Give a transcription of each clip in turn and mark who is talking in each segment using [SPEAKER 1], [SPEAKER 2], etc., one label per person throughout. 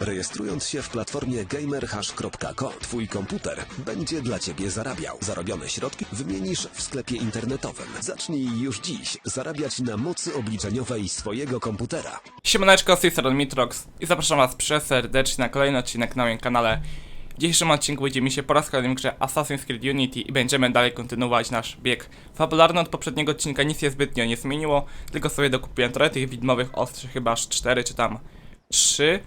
[SPEAKER 1] Rejestrując się w platformie gamerhash.com, twój komputer będzie dla ciebie zarabiał. Zarobione środki wymienisz w sklepie internetowym. Zacznij już dziś zarabiać na mocy obliczeniowej swojego komputera.
[SPEAKER 2] Siemaneczko, z tej strony Mitrox i zapraszam was przeserdecznie na kolejny odcinek na moim kanale. W dzisiejszym odcinku widzimy się po raz kolejny w grze Assassin's Creed Unity i będziemy dalej kontynuować nasz bieg fabularny. Od poprzedniego odcinka nic się zbytnio nie zmieniło, tylko sobie dokupiłem trochę tych widmowych ostrzy, chyba aż 4 czy tam 3.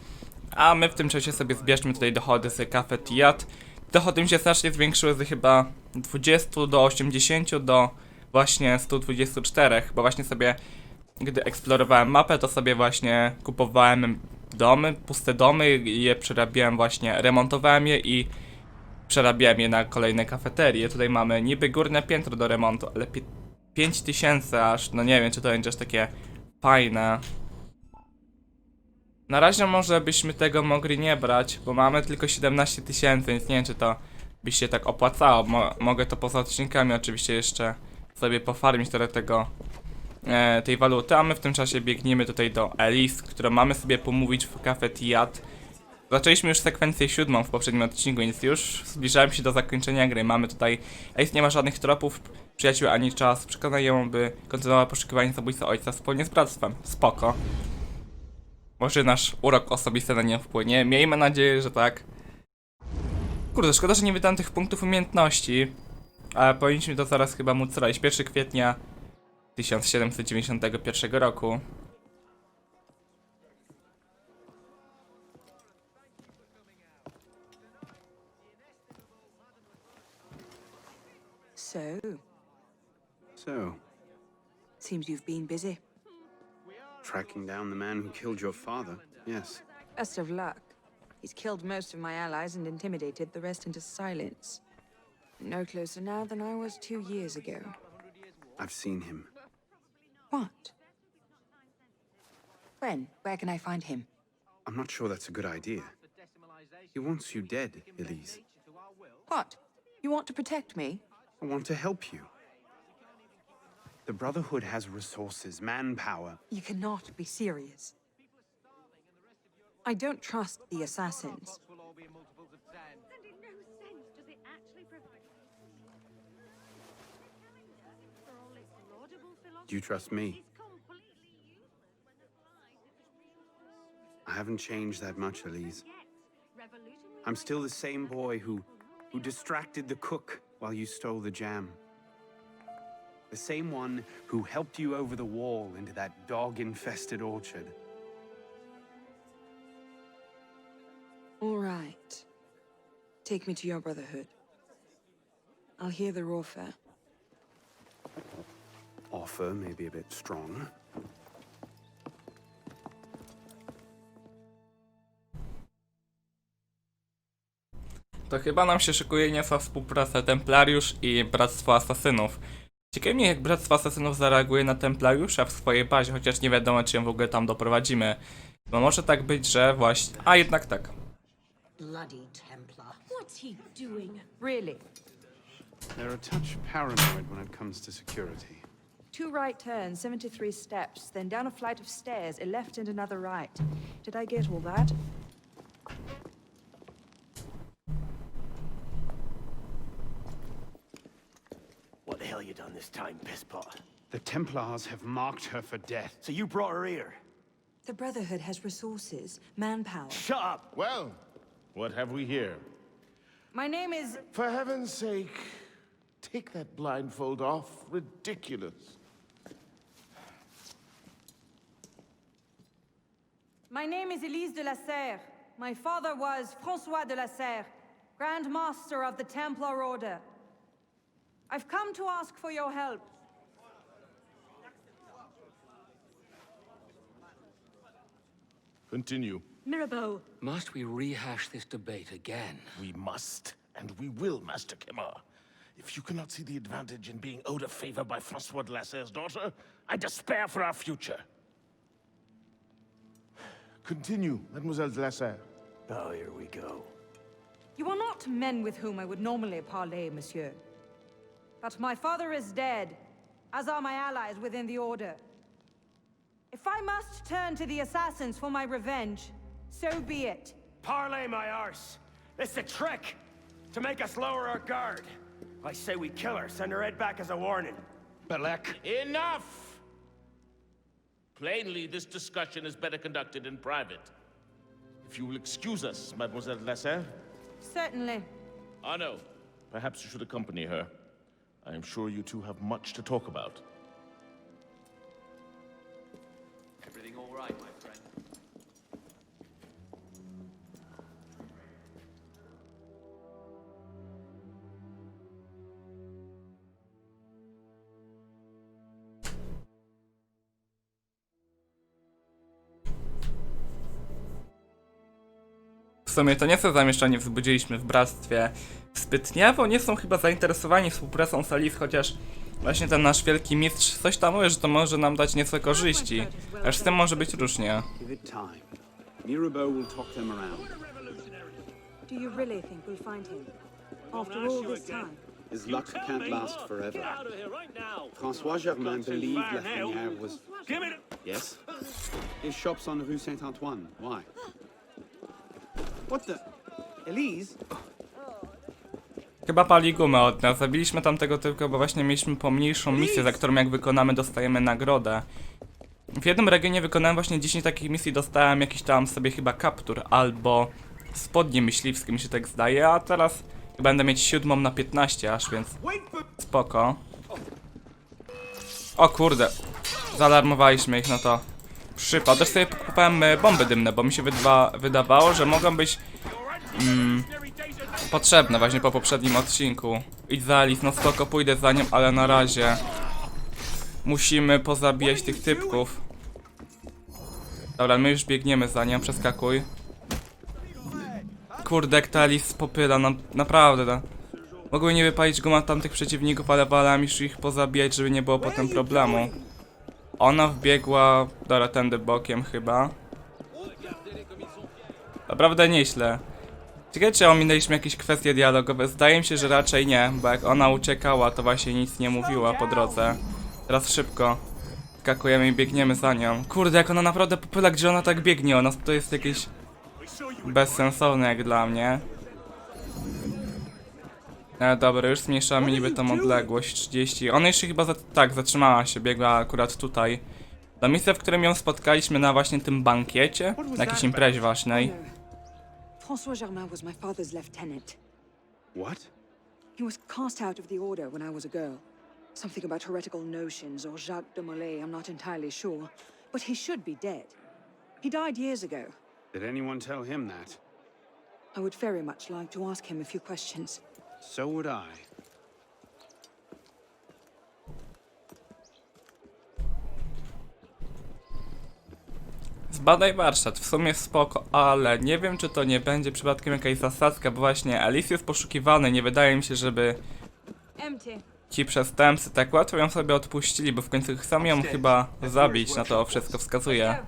[SPEAKER 2] A my w tym czasie sobie zbierzmy tutaj dochody z Cafe Tiat. Dochody mi się znacznie zwiększyły z chyba 20 do 80 do właśnie 124, bo właśnie sobie gdy eksplorowałem mapę, to sobie właśnie kupowałem domy, puste domy, je przerabiałem właśnie, remontowałem je i przerabiałem je na kolejne kafeterie. Tutaj mamy niby górne piętro do remontu, ale pi- 5000 aż, no nie wiem czy to będzie aż takie fajne. Na razie może byśmy tego mogli nie brać, bo mamy tylko 17 tysięcy, więc nie wiem czy to by się tak opłacało. Mo mogę to poza odcinkami oczywiście jeszcze sobie pofarmić trochę tego e, tej waluty, a my w tym czasie biegniemy tutaj do Elis, którą mamy sobie pomówić w Cafe Tiat. Zaczęliśmy już sekwencję siódmą w poprzednim odcinku, więc już zbliżałem się do zakończenia gry. Mamy tutaj... Ace nie ma żadnych tropów, przyjaciół ani czas. Przekonaj ją, by kontynuować poszukiwanie zabójcy ojca wspólnie z bractwem. Spoko. Może nasz urok osobisty na nią wpłynie. Miejmy nadzieję, że tak. Kurde, szkoda, że nie wydałem tych punktów umiejętności. Ale powinniśmy to zaraz chyba móc zrobić. 1 kwietnia 1791 roku.
[SPEAKER 3] So,
[SPEAKER 4] So,
[SPEAKER 3] seems you've been busy.
[SPEAKER 4] Tracking down the man who killed your father, yes.
[SPEAKER 3] Best of luck. He's killed most of my allies and intimidated the rest into silence. No closer now than I was two years ago.
[SPEAKER 4] I've seen him.
[SPEAKER 3] What? When? Where can I find him?
[SPEAKER 4] I'm not sure that's a good idea. He wants you dead, Elise.
[SPEAKER 3] What? You want to protect me?
[SPEAKER 4] I want to help you. The Brotherhood has resources, manpower.
[SPEAKER 3] You cannot be serious. I don't trust the assassins.
[SPEAKER 5] And in no sense does it actually provide for all its laudable philosophy.
[SPEAKER 4] Do you trust me?
[SPEAKER 5] is completely useless when applied to the
[SPEAKER 4] I haven't changed that much, Elise. I'm still the same boy who who distracted the cook while you stole the jam. The same one who helped you over the wall into that dog-infested orchard.
[SPEAKER 3] All right. Take me to your brotherhood. I'll hear their offer.
[SPEAKER 4] Offer may be a bit strong.
[SPEAKER 2] To chyba nam się szykuje niezła współpraca Templariusz i Bractwo Asasynów. Ciekawi mnie jak Bractwo Asasynów zareaguje na Templariusza w swojej bazie, chociaż nie wiadomo czy ją w ogóle tam doprowadzimy. Bo może tak być, że właśnie... A jednak tak.
[SPEAKER 6] Bloody Templar.
[SPEAKER 5] What's he doing?
[SPEAKER 3] Really?
[SPEAKER 4] They're a touch paranoid when it comes to security.
[SPEAKER 3] Two right turns, 73 steps, then down a flight of stairs, a left and another right. Did I get all that?
[SPEAKER 7] Time, pisspot?
[SPEAKER 4] The Templars have marked her for death.
[SPEAKER 7] So you brought her here?
[SPEAKER 3] The Brotherhood has resources, manpower.
[SPEAKER 7] Shut up!
[SPEAKER 8] Well, what have we here?
[SPEAKER 3] My name is.
[SPEAKER 8] For heaven's sake, take that blindfold off. Ridiculous.
[SPEAKER 9] My name is Elise de la Serre. My father was Francois de la Serre, Grand Master of the Templar Order. I've come to ask for your help.
[SPEAKER 8] Continue.
[SPEAKER 5] Mirabeau,
[SPEAKER 10] Must we rehash this debate again?
[SPEAKER 8] We must, and we will, Master Kemar. If you cannot see the advantage in being owed a favor by Francois de la Serre's daughter, I despair for our future. Continue, Mademoiselle de la Serre.
[SPEAKER 7] Oh, here we go.
[SPEAKER 9] You are not men with whom I would normally parley, monsieur. But my father is dead, as are my allies within the Order. If I must turn to the assassins for my revenge, so be it.
[SPEAKER 7] Parley my arse. It's a trick to make us lower our guard. I say we kill her, send her head back as a warning.
[SPEAKER 8] Belek. Enough! Plainly, this discussion is better conducted in private. If you will excuse us, Mademoiselle Lasser.
[SPEAKER 9] Certainly.
[SPEAKER 8] Ah, Arno, perhaps you should accompany her. I am sure you two have much to talk about.
[SPEAKER 10] Everything all right, my friend?
[SPEAKER 2] W sumie to nie są zamieszczenie wzbudziliśmy w bractwie zbytnie, bo nie są chyba zainteresowani współpracą z Alice, chociaż właśnie ten nasz wielki mistrz coś tam mówi, że to może nam dać niezłe korzyści. Aż z tym może być różnie.
[SPEAKER 4] Give it time. Mirabeau will talk them around.
[SPEAKER 3] Do you really think we'll find him? After all this time?
[SPEAKER 4] His luck can't last forever. François Germain believed Lafreniere was. Yes? His shop's on Rue Saint Antoine. Why? What the? Elise?
[SPEAKER 2] Chyba pali gumę od nas. Zabiliśmy tamtego tylko, bo właśnie mieliśmy pomniejszą misję, za którą jak wykonamy dostajemy nagrodę. W jednym regionie wykonałem właśnie 10 takich misji, dostałem jakiś tam sobie chyba kaptur albo spodnie myśliwskie, mi się tak zdaje, a teraz będę mieć siódmą na 15 aż, więc spoko. O kurde, zaalarmowaliśmy ich, no to przypał. Też sobie kupowałem e, bomby dymne, bo mi się wydawa wydawało, że mogą być mm, potrzebne właśnie po poprzednim odcinku. Idź za Alice, no spoko, pójdę za nią, ale na razie musimy pozabijać tych typków. Dobra, my już biegniemy za nią, przeskakuj. Kurde, jak ta Alice popyla, no, naprawdę, no. Mogły nie wypalić guma tamtych przeciwników, ale już ich pozabijać, żeby nie było potem problemu. Ona wbiegła, dobra, tędy bokiem chyba. Naprawdę nieźle. Ciekawe, czy ominęliśmy jakieś kwestie dialogowe. Zdaje mi się, że raczej nie, bo jak ona uciekała, to właśnie nic nie mówiła po drodze. Teraz szybko. Skakujemy i biegniemy za nią. Kurde, jak ona naprawdę popyla, gdzie ona tak biegnie, ona to jest jakieś bezsensowne jak dla mnie. E, dobra, już zmniejszamy niby tą odległość 30. Ona jeszcze chyba za, tak zatrzymała się, biegła akurat tutaj. Do miejsca, w którym ją spotkaliśmy na właśnie tym bankiecie, na jakiejś imprezie ważnej.
[SPEAKER 3] François Germain was my father's lieutenant.
[SPEAKER 4] What?
[SPEAKER 3] He was cast out of the order when I was a girl. Something about heretical notions or Jacques de Molay, I'm not entirely sure. But he should be dead. He died years ago.
[SPEAKER 4] Did anyone tell him that?
[SPEAKER 3] I would very much like to ask him a few questions.
[SPEAKER 4] So would I.
[SPEAKER 2] Zbadaj warsztat, w sumie spoko, ale nie wiem czy to nie będzie przypadkiem jakaś zasadzka, bo właśnie Alice jest poszukiwany, nie wydaje mi się, żeby ci przestępcy tak łatwo ją sobie odpuścili, bo w końcu chcą ją chyba zabić, na to wszystko wskazuje.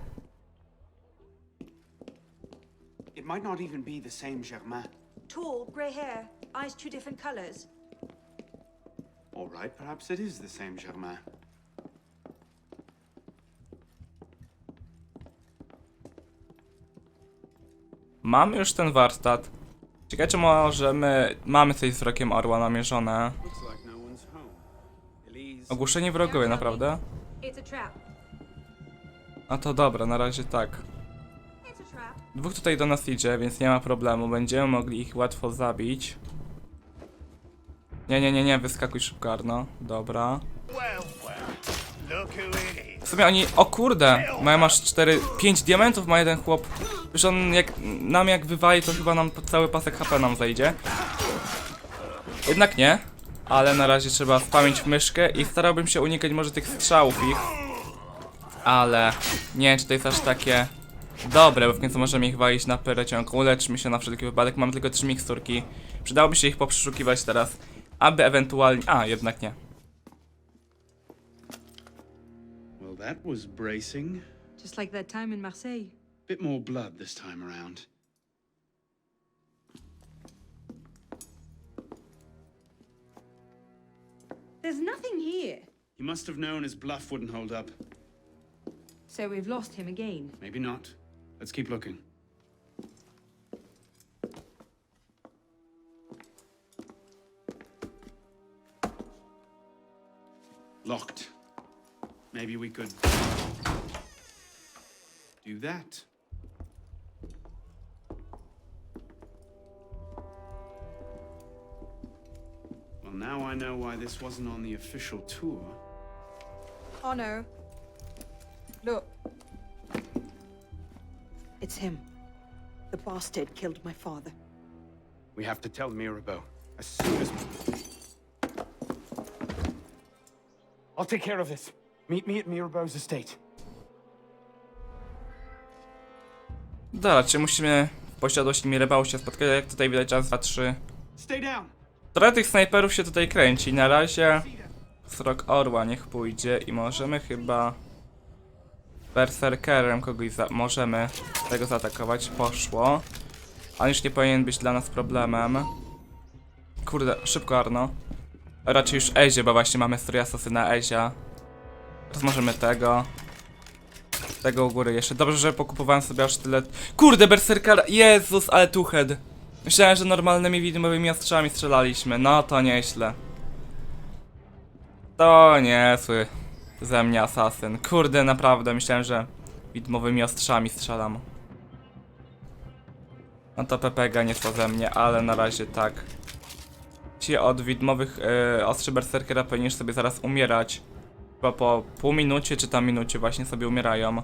[SPEAKER 4] It might not even be the same Germain.
[SPEAKER 9] Tall, grey hair, eyes two different colors.
[SPEAKER 4] All right, perhaps it is the same Germain.
[SPEAKER 2] Mamy już ten warsztat. Ciekawe czy możemy... Mamy coś z rokiem orła namierzone. Ogłuszeni wrogowie, naprawdę?
[SPEAKER 9] A
[SPEAKER 2] to dobra, na razie tak. Dwóch tutaj do nas idzie, więc nie ma problemu. Będziemy mogli ich łatwo zabić. Nie, nie, nie, nie, wyskakuj szybko, Arno. Dobra. W sumie oni... O kurde! Mają masz 4... 5 diamentów ma jeden chłop. Już on jak... Nam jak wywali, to chyba nam cały pasek HP nam zejdzie. Jednak nie. Ale na razie trzeba wpamięć w myszkę i starałbym się unikać może tych strzałów ich. Ale... Nie wiem, czy to jest aż takie... Dobre, bo w końcu możemy ich walić na pyrociąg. Uleczmy się na wszelki wypadek, mam tylko trzy miksturki. Przydałoby się ich poprzeszukiwać teraz, aby ewentualnie... A, jednak nie.
[SPEAKER 4] that was bracing.
[SPEAKER 3] Just like that time in Marseille.
[SPEAKER 4] Bit more blood this time around.
[SPEAKER 9] There's nothing here.
[SPEAKER 4] He must have known his bluff wouldn't hold up.
[SPEAKER 9] So we've lost him again.
[SPEAKER 4] Maybe not. Let's keep looking. Locked. Maybe we could do that. Well, now I know why this wasn't on the official tour.
[SPEAKER 3] Oh no. Look. It's him. The bastard killed my father.
[SPEAKER 4] We have to tell Mirabeau as soon as.
[SPEAKER 7] I'll take care of this. Meet me at Mirabeau's estate.
[SPEAKER 2] Dobra, czy musimy w posiadłości Mirebał się spotkać, jak tutaj widać raz, dwa, trzy.
[SPEAKER 4] Stay down!
[SPEAKER 2] Trochę tych snajperów się tutaj kręci. Na razie Srok Orła niech pójdzie i możemy chyba Berserkerem kogoś za możemy tego zaatakować. Poszło. On już nie powinien być dla nas problemem. Kurde, szybko Arno. Raczej już Ezie, bo właśnie mamy strój asasyna Ezia. Teraz możemy tego. Tego u góry jeszcze. Dobrze, że pokupowałem sobie aż tyle. Kurde, Berserker! Jezus, ale tuched! Myślałem, że normalnymi widmowymi ostrzami strzelaliśmy. No to nieźle. To niezły ze mnie asasyn. Kurde, naprawdę myślałem, że widmowymi ostrzami strzelam. No to PPG nie ze mnie, ale na razie tak. Ci od widmowych yy, ostrzy berserkera powinniś sobie zaraz umierać. Chyba po pół minucie czy tam minucie właśnie sobie umierają.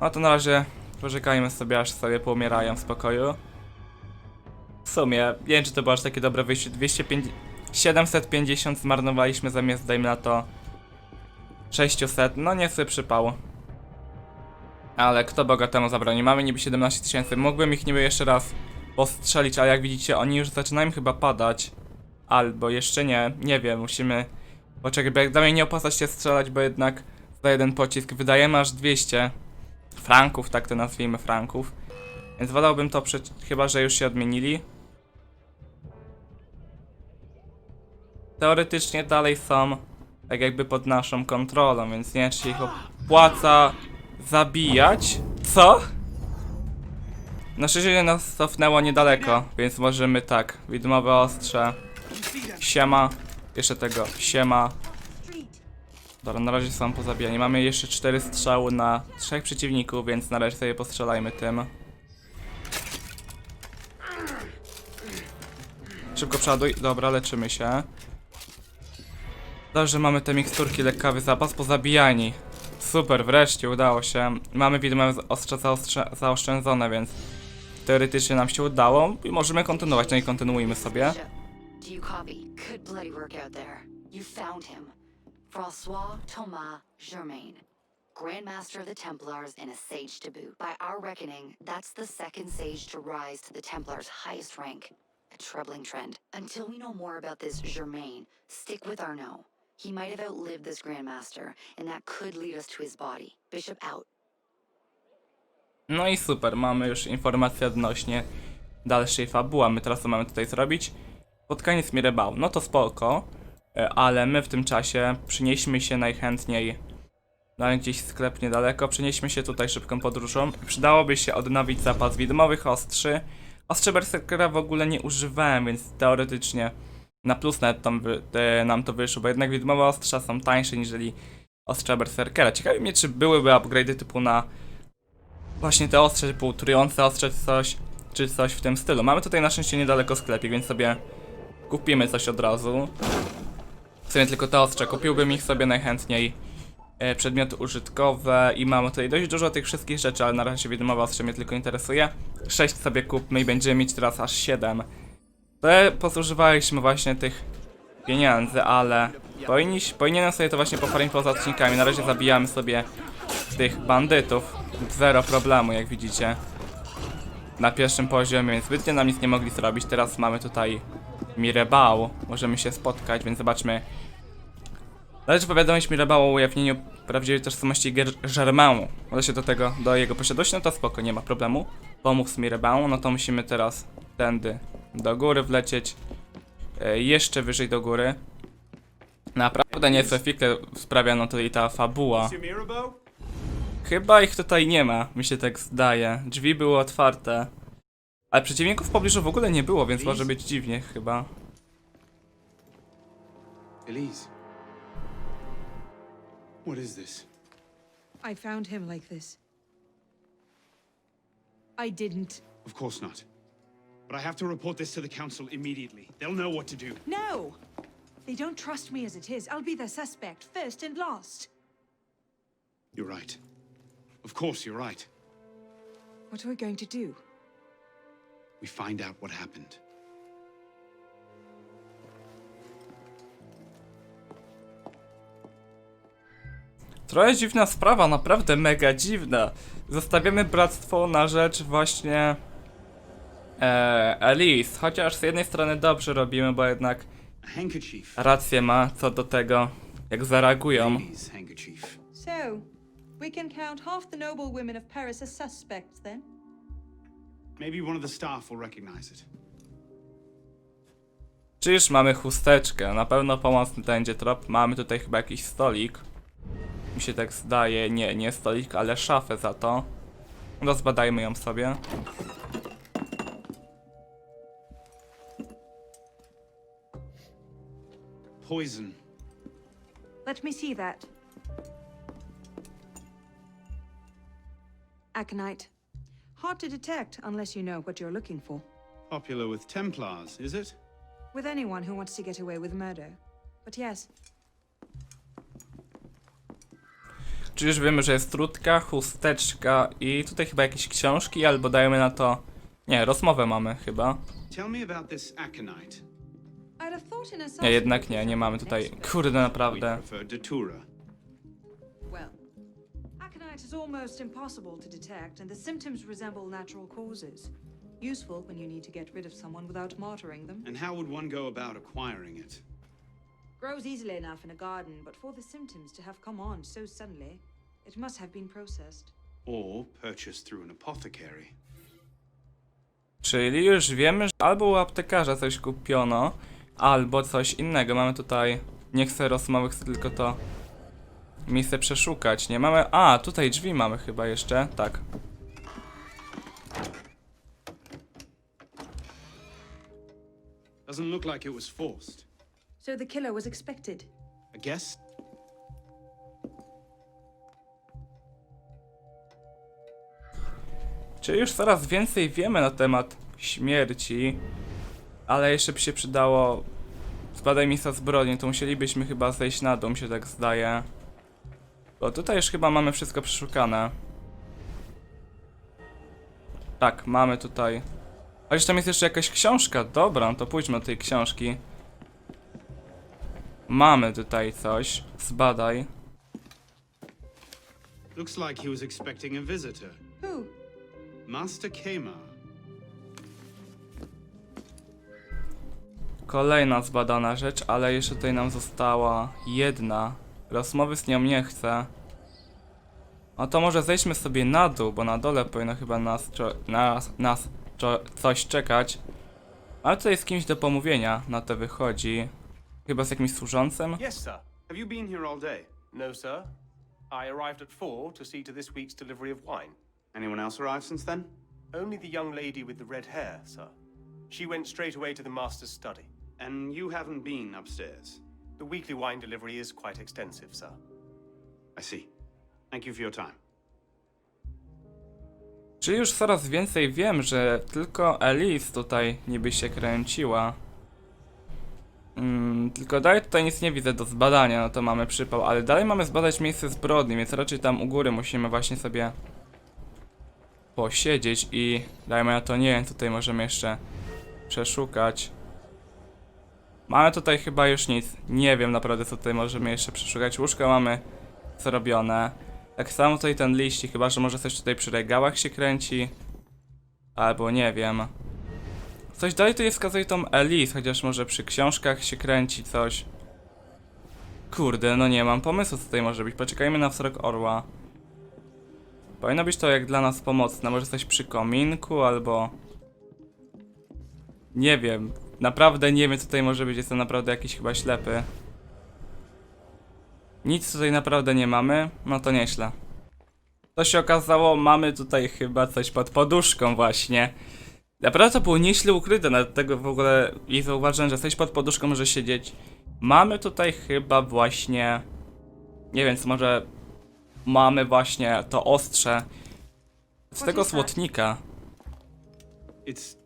[SPEAKER 2] No to na razie poczekajmy sobie aż sobie poumierają w spokoju. W sumie, nie wiem czy to było aż takie dobre wyjście. 250, 750 zmarnowaliśmy zamiast dajmy na to 600. No nie sobie przypał. Ale kto Boga temu zabroni? Mamy niby 17 tysięcy. Mógłbym ich niby jeszcze raz postrzelić, ale jak widzicie oni już zaczynają chyba padać. Albo jeszcze nie, nie wiem, musimy poczekać, bo jak dalej nie opłaca się strzelać, bo jednak za jeden pocisk wydajemy aż 200 franków, tak to nazwijmy franków. Więc wolałbym to przecież, chyba że już się odmienili. Teoretycznie dalej są tak jakby pod naszą kontrolą, więc nie wiem czy się ich opłaca zabijać. Co? Na szczęście nas cofnęło niedaleko, więc możemy tak, widmowe ostrze. Siema, jeszcze tego, siema. Dobra, na razie są pozabijani. Mamy jeszcze 4 strzały na trzech przeciwników, więc na razie sobie postrzelajmy tym. Szybko przoduj. Dobra, leczymy się. Dobrze, mamy te miksturki, lekkawy zapas, pozabijani. Super, wreszcie udało się. Mamy widmo ostrze zaoszczędzone, więc teoretycznie nam się udało i możemy kontynuować. No i kontynuujmy sobie.
[SPEAKER 11] Do you copy? Good bloody work out there. You found him. Francois Thomas Germain, Grandmaster of the Templars and a sage to boot. By our reckoning, that's the second sage to rise to the Templars' highest rank. A troubling trend. Until we know more about this Germain, stick with Arnaud. He might have outlived this Grandmaster, and that could lead us to his body. Bishop out.
[SPEAKER 2] No i super, mamy już informację odnośnie dalszej fabuły. My teraz co mamy tutaj zrobić? Spotkanie z Mirebał. No to spoko, e, ale my w tym czasie przynieśmy się najchętniej na gdzieś sklep niedaleko. Przenieśmy się tutaj szybką podróżą. Przydałoby się odnowić zapas widmowych ostrzy. Ostrze Berserkera w ogóle nie używałem, więc teoretycznie na plus nawet tam te, nam to wyszło, bo jednak widmowe ostrza są tańsze niżeli ostrza Berserkera. Ciekawi mnie, czy byłyby upgrade'y typu na właśnie te ostrze, typu trujące ostrze, coś, czy coś w tym stylu. Mamy tutaj na szczęście niedaleko sklepik, więc sobie kupimy coś od razu. W sumie tylko te ostrze, kupiłbym ich sobie najchętniej. E, przedmioty użytkowe i mamy tutaj dość dużo tych wszystkich rzeczy, ale na razie widmowe ostrze mnie tylko interesuje. 6 sobie kupmy i będziemy mieć teraz aż 7. To pozużywaliśmy właśnie tych pieniędzy, ale powinniś, powinienem sobie to właśnie pofarmić poza odcinkami. Na razie zabijamy sobie tych bandytów. Zero problemu, jak widzicie. Na pierwszym poziomie, więc zbytnio nam nic nie mogli zrobić. Teraz mamy tutaj Mirebał. Możemy się spotkać, więc zobaczmy. Należy powiadomić Mirebał o ujawnieniu prawdziwej tożsamości Ger- Germainu. Może się do tego, do jego posiadłości, no to spoko, nie ma problemu. Pomógł z Mirebał, no to musimy teraz tędy do góry wlecieć. E, jeszcze wyżej do góry. Naprawdę niezłe fikle sprawia no tutaj ta fabuła. Chyba ich tutaj nie ma, mi się tak zdaje. Drzwi były otwarte. Ale przeciwników w pobliżu w ogóle nie było, więc może być dziwnie chyba.
[SPEAKER 4] Elise. What is this?
[SPEAKER 3] I found him like this. I didn't.
[SPEAKER 4] Of course not. But I have to report this to the council immediately. They'll know what to do.
[SPEAKER 3] No! They don't trust me as it is. I'll be their suspect, first and last.
[SPEAKER 4] You're right. Of course, you're right.
[SPEAKER 3] What are we going to do?
[SPEAKER 4] We find out what happened.
[SPEAKER 2] Trochę dziwna sprawa, naprawdę mega dziwna. Zostawiamy bractwo na rzecz właśnie e, Elise. Chociaż z jednej strony dobrze robimy, bo jednak rację ma co do tego, jak zareagują.
[SPEAKER 9] So, we can count half the noble women of Paris as suspects then?
[SPEAKER 4] Maybe one of the staff will recognize it.
[SPEAKER 2] Czyż mamy chusteczkę? Na pewno pomocny będzie trop. Mamy tutaj chyba jakiś stolik. Mi się tak zdaje. Nie, nie stolik, ale szafę za to. No zbadajmy ją sobie.
[SPEAKER 4] Poison.
[SPEAKER 3] Let me see that. Aconite. Hard to detect unless you know what you're looking for.
[SPEAKER 4] Popular with Templars, is it?
[SPEAKER 3] With anyone who wants to get away with murder. But yes,
[SPEAKER 2] Czy już wiemy, że jest trudka, chusteczka i tutaj chyba jakieś książki, albo dajemy na to... Nie, rozmowę mamy chyba.
[SPEAKER 4] Tell me about this aconite.
[SPEAKER 9] I'd have thought in a
[SPEAKER 2] Nie, jednak nie, nie mamy tutaj... Kurde,
[SPEAKER 4] We
[SPEAKER 2] naprawdę.
[SPEAKER 4] prefer Datura.
[SPEAKER 3] Aconite is almost impossible to detect, and the symptoms resemble natural causes. Useful when you need to get rid of someone without martyring them.
[SPEAKER 4] And how would one go about acquiring it?
[SPEAKER 3] Grows easily enough in a garden, but for the symptoms to have come on so suddenly, it must have been processed.
[SPEAKER 4] Or purchased through an apothecary?
[SPEAKER 2] Czyli już wiemy, że albo u aptekarza coś kupiono, albo coś innego. Mamy tutaj... Nie chcę rozmowy, chcę tylko to... Miejsce przeszukać. Nie mamy... A, tutaj drzwi mamy chyba jeszcze. Tak.
[SPEAKER 4] Doesn't look like it was forced.
[SPEAKER 3] So the killer was expected.
[SPEAKER 4] Guess?
[SPEAKER 2] Czyli już coraz więcej wiemy na temat śmierci, ale jeszcze by się przydało zbadaj miejsca zbrodni, to musielibyśmy chyba zejść na dół, mi się tak zdaje. Bo tutaj już chyba mamy wszystko przeszukane. Tak, mamy tutaj. Chociaż tam jest jeszcze jakaś książka, dobra, no to pójdźmy do tej książki. Mamy tutaj coś, zbadaj.
[SPEAKER 4] Looks like he was expecting a visitor.
[SPEAKER 9] Who?
[SPEAKER 4] Master Kema.
[SPEAKER 2] Kolejna zbadana rzecz, ale jeszcze tutaj nam została jedna. Rozmowy z nią nie chcę. No to może zejdźmy sobie na dół, bo na dole powinno chyba nas, nas, nas coś czekać. Ale tutaj z kimś do pomówienia, na to wychodzi. Chyba z jakimś służącym?
[SPEAKER 10] Yes, sir.
[SPEAKER 4] Have you been here all day?
[SPEAKER 10] No, sir. I arrived at four to see to this week's delivery of wine.
[SPEAKER 4] Anyone else arrived since then?
[SPEAKER 10] Only the young lady with the red hair, sir. She went straight away to the master's study.
[SPEAKER 4] And you haven't been upstairs?
[SPEAKER 10] The weekly wine delivery is quite extensive, sir.
[SPEAKER 4] I see. Thank you for your time.
[SPEAKER 2] Czyli już coraz więcej wiem, że tylko Elise tutaj niby się kręciła. Mm, tylko dalej tutaj nic nie widzę do zbadania, no to mamy przypał, ale dalej mamy zbadać miejsce zbrodni, więc raczej tam u góry musimy właśnie sobie posiedzieć i dajmy na to nie wiem, tutaj możemy jeszcze przeszukać. Mamy tutaj chyba już nic, nie wiem naprawdę co tutaj możemy jeszcze przeszukać, łóżko mamy zrobione. Tak samo tutaj ten liścik, chyba że może coś tutaj przy regałach się kręci. Albo nie wiem. Coś dalej tu jest wskazuje tą Elise, chociaż może przy książkach się kręci coś. Kurde, no nie mam pomysłu co tutaj może być. Poczekajmy na wzrok orła. Powinno być to jak dla nas pomocne. Może coś przy kominku albo... Nie wiem. Naprawdę nie wiem co tutaj może być. Jestem naprawdę jakiś chyba ślepy. Nic tutaj naprawdę nie mamy, no to nieźle. To się okazało, mamy tutaj chyba coś pod poduszką właśnie. Naprawdę to było nieźle ukryte, nawet tego w ogóle nie zauważyłem, że coś pod poduszką może siedzieć. Mamy tutaj chyba właśnie... Nie wiem, co może... Mamy właśnie to ostrze z tego
[SPEAKER 3] is that?
[SPEAKER 2] złotnika.
[SPEAKER 4] It's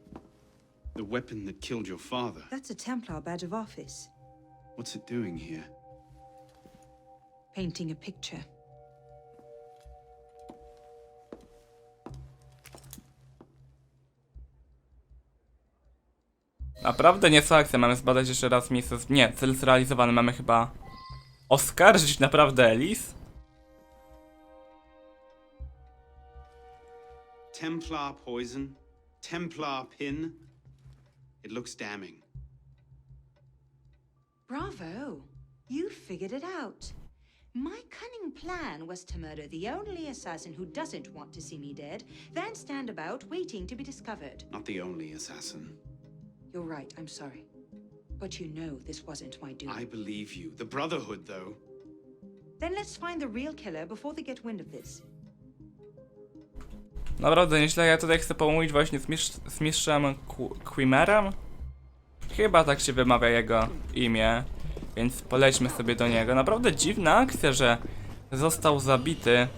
[SPEAKER 4] the weapon that killed your father.
[SPEAKER 3] That's a Templar badge of office.
[SPEAKER 4] What's it doing here?
[SPEAKER 3] Painting a picture.
[SPEAKER 2] Naprawdę niezła akcja. Mamy zbadać jeszcze raz miejsce. Z... Nie, cel zrealizowany. Mamy chyba oskarżyć naprawdę Elis?
[SPEAKER 4] Templar poison? Templar pin? It looks damning.
[SPEAKER 12] Bravo! You figured it out. My cunning plan was to murder the only assassin who doesn't want to see me dead, then stand about waiting to be discovered.
[SPEAKER 4] Not the only assassin.
[SPEAKER 3] You're right, I'm sorry. But you know this wasn't my doing.
[SPEAKER 4] I believe you. The Brotherhood, though.
[SPEAKER 12] Then let's find the real killer before they get wind of this.
[SPEAKER 2] Naprawdę nieźle. Ja tutaj chcę pomówić właśnie z, mistrz, z mistrzem Qu- Quimerem? Chyba tak się wymawia jego imię. Więc polećmy sobie do niego. Naprawdę dziwna akcja, że został zabity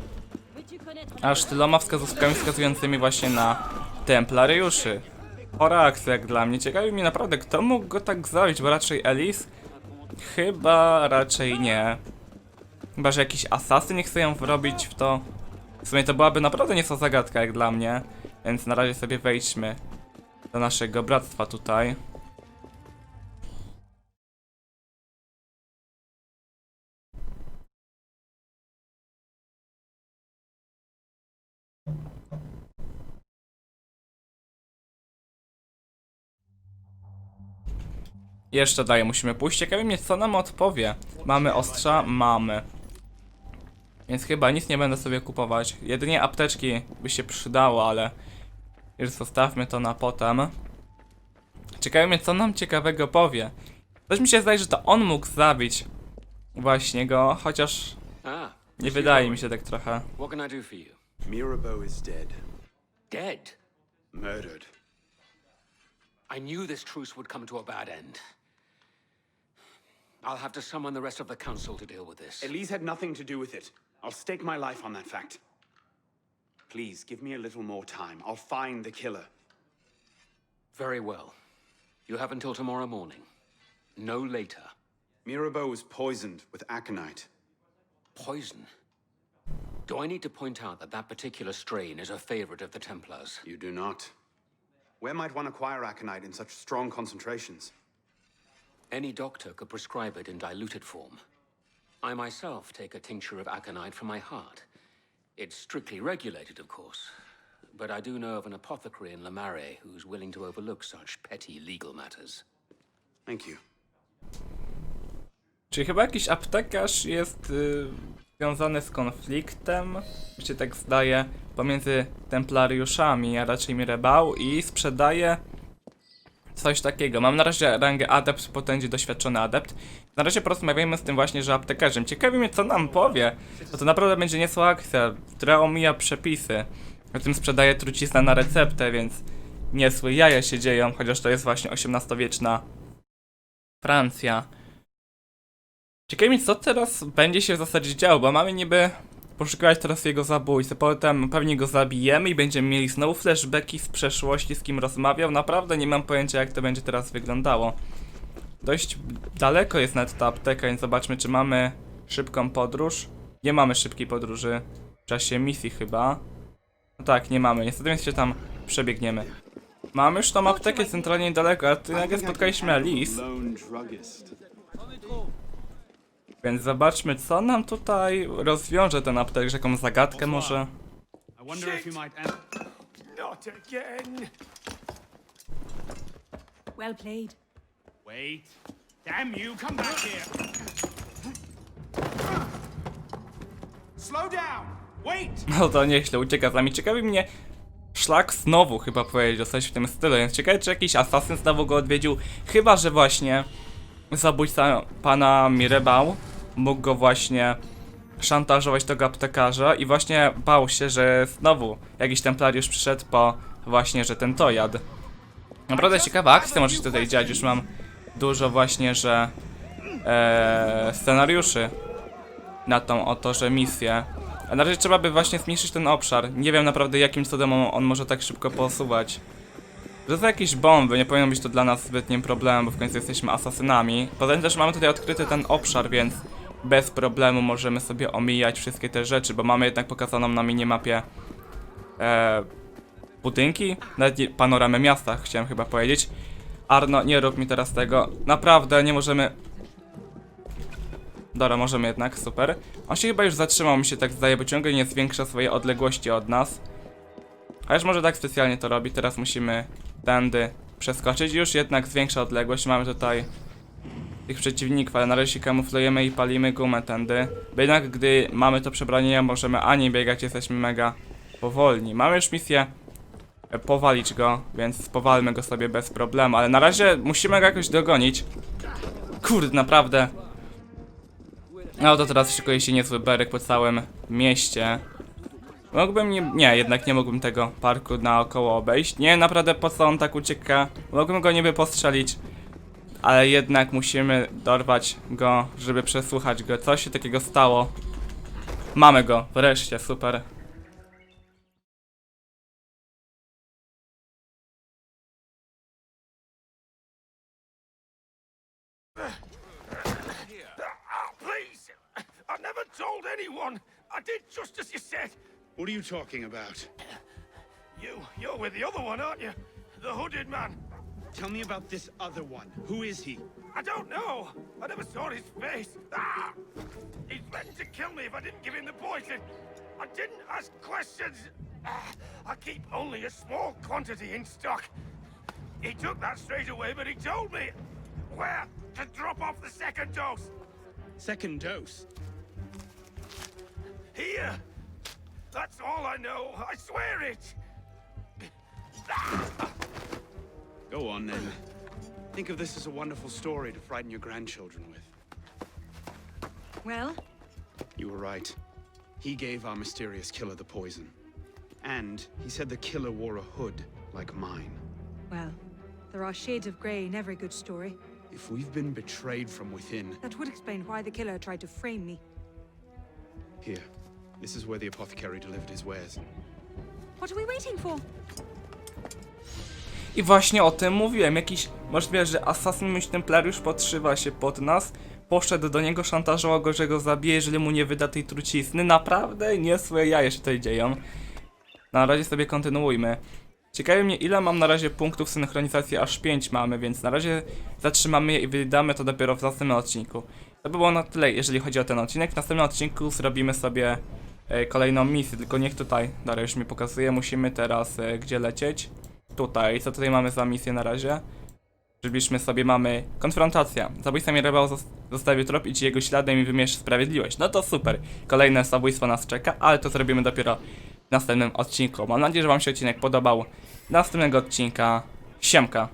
[SPEAKER 2] aż tyloma wskazówkami wskazującymi właśnie na templariuszy. Chora akcja jak dla mnie. Ciekawi mnie naprawdę, kto mógł go tak zabić, bo raczej Elis? Chyba raczej nie. Chyba, że jakiś asasyn chce ją wrobić w to. W sumie to byłaby naprawdę niezła zagadka jak dla mnie. Więc na razie sobie wejdźmy do naszego bractwa tutaj. Jeszcze dalej musimy pójść. Ciekawi mnie, co nam odpowie. Mamy ostrza? Mamy. Więc chyba nic nie będę sobie kupować. Jedynie apteczki by się przydało, ale już zostawmy to na potem. Ciekawi mnie, co nam ciekawego powie. Coś mi się zdaje, że to on mógł zabić właśnie go, chociaż nie wydaje mi się tak trochę.
[SPEAKER 13] what can I do for you?
[SPEAKER 4] Mirabeau is dead.
[SPEAKER 13] Dead.
[SPEAKER 4] Murdered.
[SPEAKER 13] I knew this truce would come to a bad end. I'll have to summon the rest of the council to deal with this.
[SPEAKER 4] Elise had nothing to do with it. I'll stake my life on that fact. Please, give me a little more time. I'll find the killer.
[SPEAKER 13] Very well. You have until tomorrow morning. No later.
[SPEAKER 4] Mirabeau was poisoned with aconite.
[SPEAKER 13] Poison. Do I need to point out that that particular strain is a favorite of the Templars?
[SPEAKER 4] You do not. Where might one acquire aconite in such strong concentrations?
[SPEAKER 13] Any doctor could prescribe it in diluted form. I myself take a tincture of aconite for my heart. It's strictly regulated, of course. But I do know of an apothecary in Lamare who's willing to overlook such petty legal matters.
[SPEAKER 4] Thank you.
[SPEAKER 2] Czyli chyba jakiś aptekarz jest y, związany z konfliktem, mi się tak zdaje, pomiędzy templariuszami, a raczej Mirebał i sprzedaje coś takiego. Mam na razie rangę adept, potędzi doświadczony adept. Na razie porozmawiajmy z tym właśnie, że aptekarzem. Ciekawi mnie, co nam powie, bo to naprawdę będzie niezła akcja, która omija przepisy. O tym sprzedaje trucizna na receptę, więc niezłe jaja się dzieją, chociaż to jest właśnie XVIII-wieczna Francja. Ciekawi mnie, co teraz będzie się w zasadzie działo, bo mamy niby poszukiwać teraz jego zabójcy, potem pewnie go zabijemy i będziemy mieli znowu flashbacki z przeszłości, z kim rozmawiał. Naprawdę nie mam pojęcia, jak to będzie teraz wyglądało. Dość daleko jest nawet ta apteka, więc zobaczmy, czy mamy szybką podróż. Nie mamy szybkiej podróży w czasie misji chyba. No tak, nie mamy, niestety więc się tam przebiegniemy. Mamy już tą aptekę centralnie niedaleko, a tu nagle spotkaliśmy Alice. Więc zobaczmy, co nam tutaj rozwiąże ten aptek, jaką zagadkę może.
[SPEAKER 4] I wonder if you might an-
[SPEAKER 7] Not again!
[SPEAKER 3] Well played.
[SPEAKER 4] Wait. Damn you, come back here. Slow down. Wait.
[SPEAKER 2] No to nieźle, ucieka z nami. Ciekawi mnie, szlak znowu chyba powiedział coś w tym stylu, więc ciekawe, czy jakiś asasyn znowu go odwiedził. Chyba, że właśnie zabójca pana Mirebał mógł go właśnie szantażować tego aptekarza i właśnie bał się, że znowu jakiś templariusz przyszedł po właśnie, że ten to jadł. Naprawdę ciekawa akcja może się tutaj dziać, już mam dużo właśnie, że e, scenariuszy na tą oto, że misję. A na razie trzeba by właśnie zmniejszyć ten obszar. Nie wiem naprawdę jakim cudem on, on może tak szybko posuwać. To jakieś bomby, nie powinno być to dla nas zbytnim problemem, bo w końcu jesteśmy asasynami. Poza tym też mamy tutaj odkryty ten obszar, więc bez problemu możemy sobie omijać wszystkie te rzeczy, bo mamy jednak pokazaną na minimapie e, budynki, nawet nie, panoramę miasta, chciałem chyba powiedzieć. Arno, nie rób mi teraz tego. Naprawdę, nie możemy... Dobra, możemy jednak, super. On się chyba już zatrzymał, mi się tak zdaje, bo ciągle nie zwiększa swojej odległości od nas. Chociaż może tak specjalnie to robi, teraz musimy tędy przeskoczyć. Już jednak zwiększa odległość, mamy tutaj tych przeciwników, ale na razie się kamuflujemy i palimy gumę tędy. Bo jednak gdy mamy to przebranie, możemy ani biegać, jesteśmy mega powolni. Mamy już misję e, powalić go, więc powalmy go sobie bez problemu, ale na razie musimy go jakoś dogonić. Kurde, naprawdę. No to teraz szykuje się niezły berek po całym mieście. Mógłbym nie, nie, jednak nie mógłbym tego parku naokoło obejść. Nie naprawdę po co on tak ucieka. Mógłbym go niby postrzelić. Ale jednak musimy dorwać go, żeby przesłuchać go. Co się takiego stało? Mamy go, wreszcie, super.
[SPEAKER 8] Told anyone! I did just as you said!
[SPEAKER 4] What are you talking about?
[SPEAKER 8] You, you're with the other one, aren't you? The hooded man.
[SPEAKER 4] Tell me about this other one. Who is he?
[SPEAKER 8] I don't know. I never saw his face. Ah! He threatened to kill me if I didn't give him the poison. I didn't ask questions. Ah, I keep only a small quantity in stock. He took that straight away, but he told me where to drop off the second dose.
[SPEAKER 4] Second dose.
[SPEAKER 8] Here. That's all I know. I swear it.
[SPEAKER 4] Go on then. Think of this as a wonderful story to frighten your grandchildren with.
[SPEAKER 3] Well,
[SPEAKER 4] You were right. He gave our mysterious killer the poison. And he said the killer wore a hood like mine.
[SPEAKER 3] well, there are shades of grey in every good story.
[SPEAKER 4] If we've been betrayed from within,
[SPEAKER 3] That would explain why the killer tried to frame me.
[SPEAKER 4] here. This is where the apothecary delivered his wares.
[SPEAKER 3] What are we waiting for?
[SPEAKER 2] I właśnie o tym mówiłem. Jakiś możliwe, że Assassin Myśl Templariusz podszywa się pod nas. Poszedł do niego, szantażował go, że go zabije, jeżeli mu nie wyda tej trucizny. Naprawdę niezłe jaja się tutaj dzieją. Na razie sobie kontynuujmy. Ciekawi mnie, ile mam na razie punktów synchronizacji, aż 5 mamy, więc na razie zatrzymamy je i wydamy to dopiero w następnym odcinku. To by było na tyle, jeżeli chodzi o ten odcinek. W następnym odcinku zrobimy sobie e, kolejną misję, tylko niech tutaj, Daria już mi pokazuje, musimy teraz e, gdzie lecieć. Tutaj, co tutaj mamy za misję na razie? Przybliżmy sobie, mamy konfrontacja. Zabójca Mirabał zos- zostawił trop, idź jego śladem i wymierz sprawiedliwość. No to super. Kolejne zabójstwo nas czeka, ale to zrobimy dopiero w następnym odcinku. Mam nadzieję, że wam się odcinek podobał. Następnego odcinka. Siemka.